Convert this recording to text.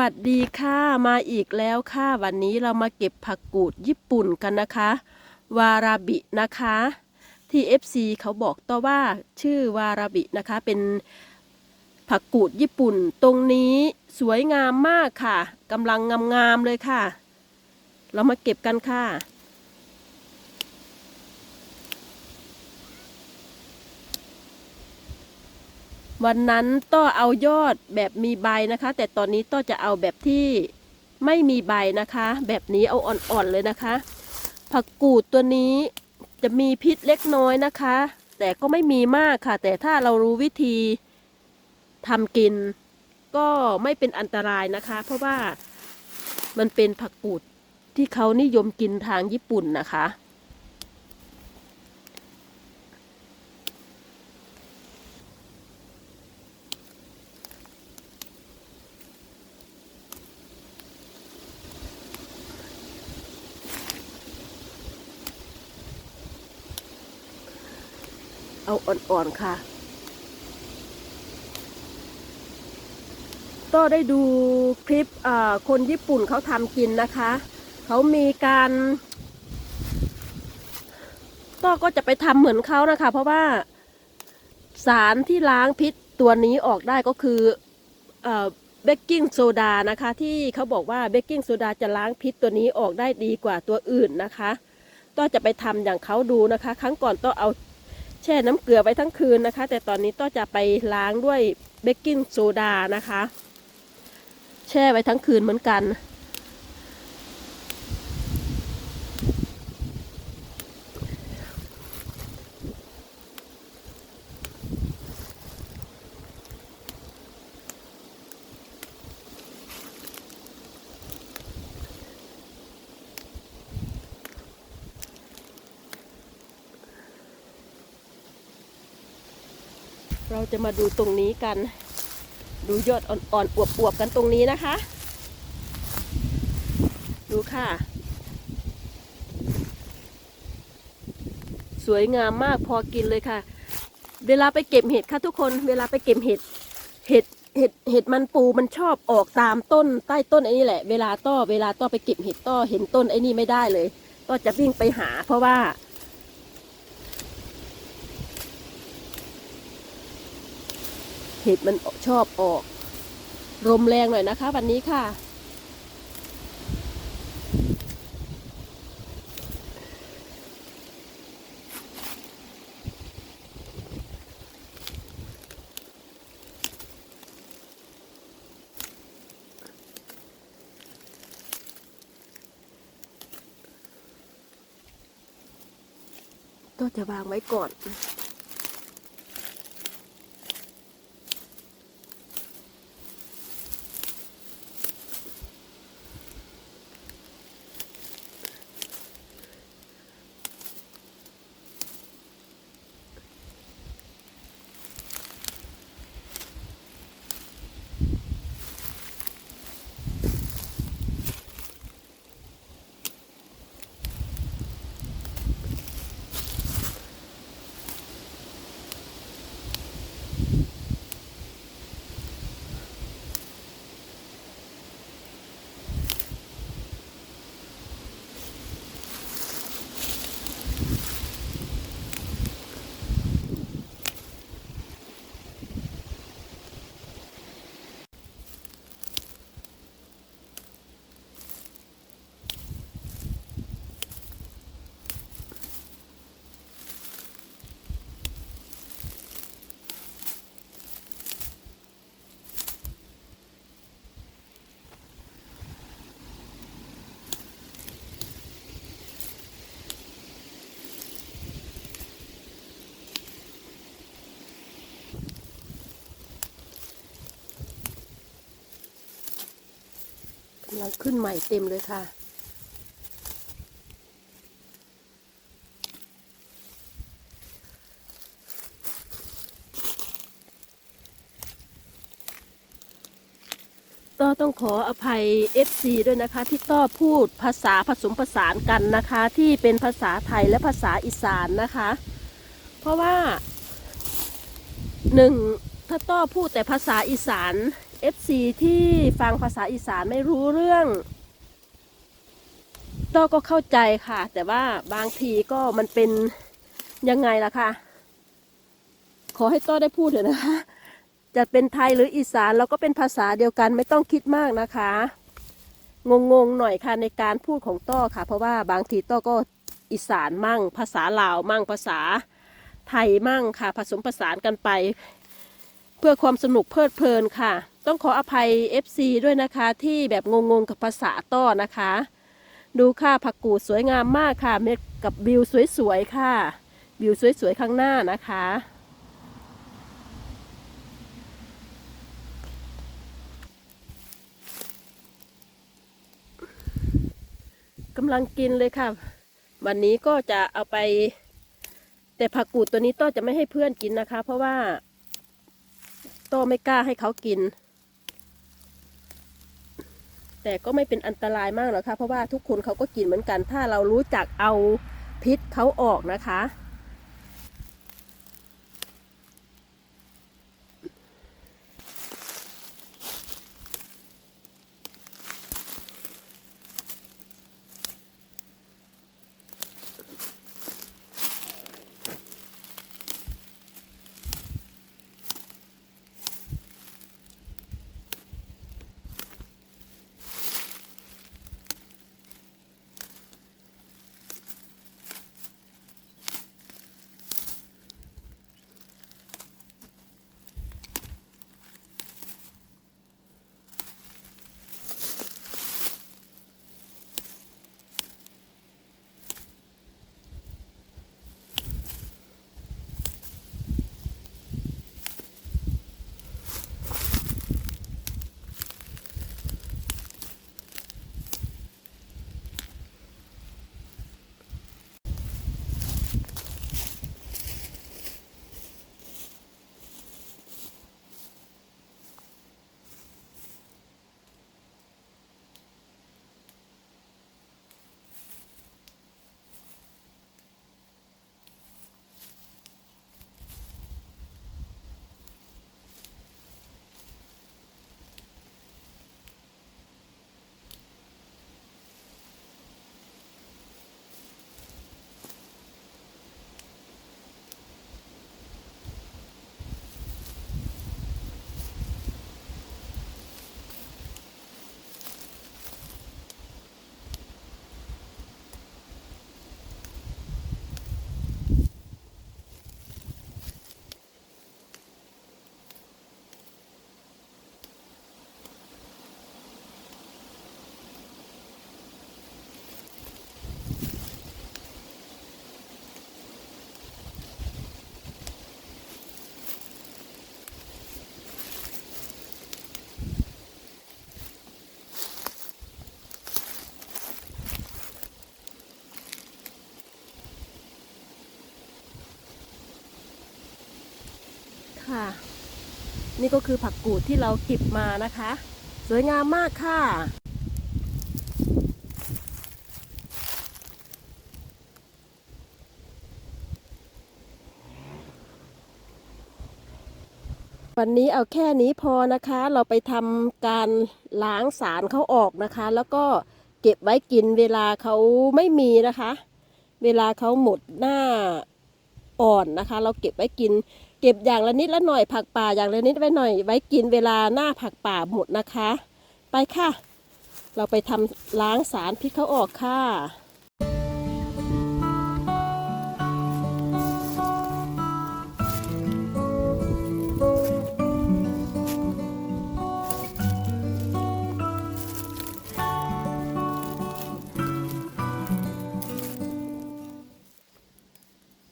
วัสดีค่ะมาอีกแล้วค่ะ วันนี้เรามาเก็บผักกูดญี่ปุ่นกันนะคะ วาราบินะคะที่ FC เขาบอกต่อว่าชื่อวาราบินะคะ เป็นผักกูดญี่ปุ่น ตรงนี้สวยงามมากค่ะกำลังงามๆเลยค่ะ เรามาเก็บกันค่ะ วันนั้นต้อเอายอดแบบมีใบนะคะ แต่ตอนนี้ต้อจะเอาแบบที่ไม่มีใบนะคะ แบบนี้เอาอ่อนๆเลยนะคะ ผักกูดตัวนี้จะมีพิษเล็กน้อยนะคะ แต่ก็ไม่มีมากค่ะ แต่ถ้าเรารู้วิธีทำกิน ก็ไม่เป็นอันตรายนะคะ เพราะว่ามันเป็นผักกูดที่เขานิยมกินทางญี่ปุ่นนะคะ เอาอ่อนๆค่ะ ก็ได้ดูคลิปคนญี่ปุ่นเขาทำกินนะคะ เขามีการก็ก็จะไปทำเหมือนเขานะคะ เพราะว่าสารที่ล้างพิษตัวนี้ออกได้ก็คือเอ่อเบกกิ้งโซดานะคะ ที่เขาบอกว่าเบกกิ้งโซดาจะล้างพิษตัวนี้ออกได้ดีกว่าตัวอื่นนะคะ ก็จะไปทำอย่างเขาดูนะคะ ครั้งก่อนต้องเอา แช่น้ำเกลือไว้ทั้งคืนนะคะ แต่ตอนนี้ต้อจะไปล้างด้วยเบกกิ้งโซดานะคะ แช่ไว้ทั้งคืนเหมือนกัน เราจะมาดูตรงนี้กัน ดูยอดอ่อนๆอวบๆกันตรงนี้นะคะ ดูค่ะ สวยงามมากพอกินเลยค่ะ เวลาไปเก็บเห็ดค่ะทุกคน เวลาไปเก็บเห็ด เห็ด เห็ด เห็ดมันปูมันชอบออกตามต้นใต้ต้นไอ้นี่แหละ เวลาต้อ เวลาต้อไปเก็บเห็ดต้อเห็นต้นไอ้นี่ไม่ได้เลยต้อจะวิ่งไปหาเพราะว่า เห็ดมันชอบออก ลมแรงหน่อยนะคะ วันนี้ค่ะ ก็จะวางไว้ก่อน ลังขึ้นใหม่เต็มเลยค่ะ ต้อต้องขออภัย FC ด้วยนะคะ ที่ต้อพูดภาษาผสมผสานกันนะคะ ที่เป็นภาษาไทยและภาษาอีสานนะคะ เพราะว่าหนึ่งถ้าต้อพูดแต่ภาษาอีสาน FC ที่ฟังภาษาอีสานไม่รู้เรื่องต้อก็เข้าใจค่ะ แต่ว่าบางทีก็มันเป็นยังไงล่ะค่ะขอให้ต้อได้พูดเถอะนะคะ จะเป็นไทยหรืออีสานเราก็เป็นภาษาเดียวกันไม่ต้องคิดมากนะคะ งงๆหน่อยค่ะในการพูดของต้อค่ะ เพราะว่าบางทีต้อก็อีสานมั่ง ภาษาลาวมั่งภาษาไทยมั่งค่ะ ผสมผสานกันไป เพื่อความสนุกเพลิดเพลินค่ะ ต้องขออภัย FC ด้วยนะคะที่แบบงงๆกับภาษาต้อนะคะ ดูค่ะผักกูดสวยงามมากค่ะเม็ดกับวิวสวยๆค่ะวิวสวยๆข้างหน้านะคะกำลังกินเลยค่ะ วันนี้ก็จะเอาไป แต่ผักกูดตัวนี้ต้อจะไม่ให้เพื่อนกินนะคะ เพราะว่าต้อไม่กล้าให้เขากิน แต่ก็ไม่เป็นอันตรายมากหรอกค่ะเพราะว่าทุกคนเขาก็กินเหมือนกัน ถ้าเรารู้จักเอาพิษเขาออกนะคะ ค่ะ นี่ก็คือผักกูดที่เราเก็บมานะคะ สวยงามมากค่ะวันนี้เอาแค่นี้พอนะคะ เราไปทำการล้างสารเขาออกนะคะ แล้วก็เก็บไว้กินเวลาเขาไม่มีนะคะ เวลาเขาหมดหน้าอ่อนนะคะ เราเก็บไว้กิน เก็บอย่างละนิดละหน่อยผักป่าอย่างละนิดไว้หน่อย ไว้กินเวลาหน้าผักป่าหมดนะคะ ไปค่ะ เราไปทำล้างสารพิษเขาออกค่ะ